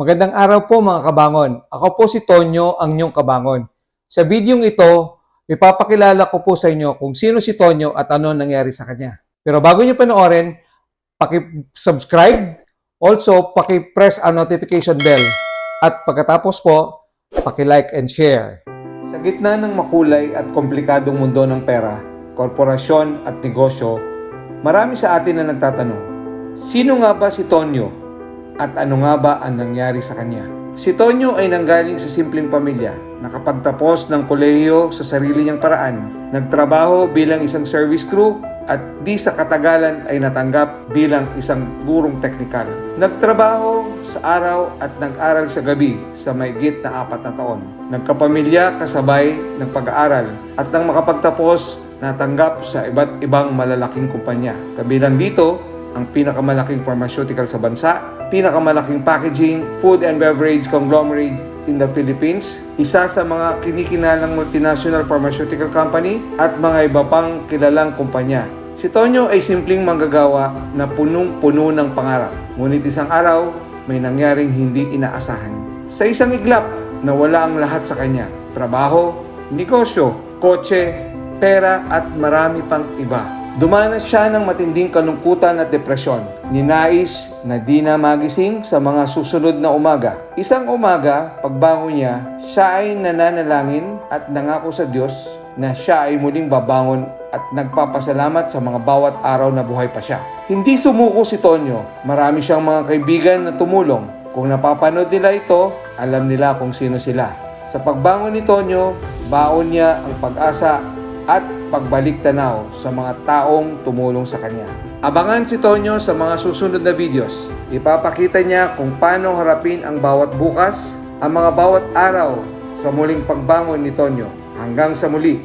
Magandang araw po mga kabangon. Ako po si Tonyo, ang inyong kabangon. Sa videong ito, ipapakilala ko po sa inyo kung sino si Tonyo at ano nangyari sa kanya. Pero bago nyo panoorin, paki-subscribe, also paki-press ang notification bell. At pagkatapos po, paki-like and share. Sa gitna ng makulay at komplikadong mundo ng pera, korporasyon at negosyo, marami sa atin na nagtatanong, sino nga ba si Tonyo? At ano nga ba ang nangyari sa kanya? Si Tonyo ay nanggaling sa simpleng pamilya. Nakapagtapos ng kolehiyo sa sarili niyang paraan. Nagtrabaho bilang isang service crew at di sa katagalan ay natanggap bilang isang gurong teknikal. Nagtrabaho sa araw at nag-aral sa gabi sa maigit na apat na taon. Nagkapamilya kasabay ng pag-aaral at nang makapagtapos natanggap sa iba't ibang malalaking kumpanya. Kabilang dito ang pinakamalaking pharmaceutical sa bansa, pinakamalaking packaging, food and beverage conglomerate in the Philippines, isa sa mga kinikinalang multinational pharmaceutical company at mga iba pang kilalang kumpanya. Si Tonyo ay simpleng manggagawa na punong-puno ng pangarap. Ngunit isang araw, may nangyaring hindi inaasahan. Sa isang iglap, nawala ang lahat sa kanya. Trabaho, negosyo, kotse, pera at marami pang iba. Dumanas siya ng matinding kalungkutan at depresyon. Ninais na di na magising sa mga susunod na umaga. Isang umaga, pagbangon niya, siya ay nananalangin at nangako sa Diyos na siya ay muling babangon at nagpapasalamat sa mga bawat araw na buhay pa siya. Hindi sumuko si Tonyo. Marami siyang mga kaibigan na tumulong. Kung napapanood nila ito, alam nila kung sino sila. Sa pagbangon ni Tonyo, baon niya ang pag-asa at pagbalik tanaw sa mga taong tumulong sa kanya. Abangan si Tonyo sa mga susunod na videos. Ipapakita niya kung paano harapin ang bawat bukas, ang mga bawat araw sa muling pagbangon ni Tonyo. Hanggang sa muli,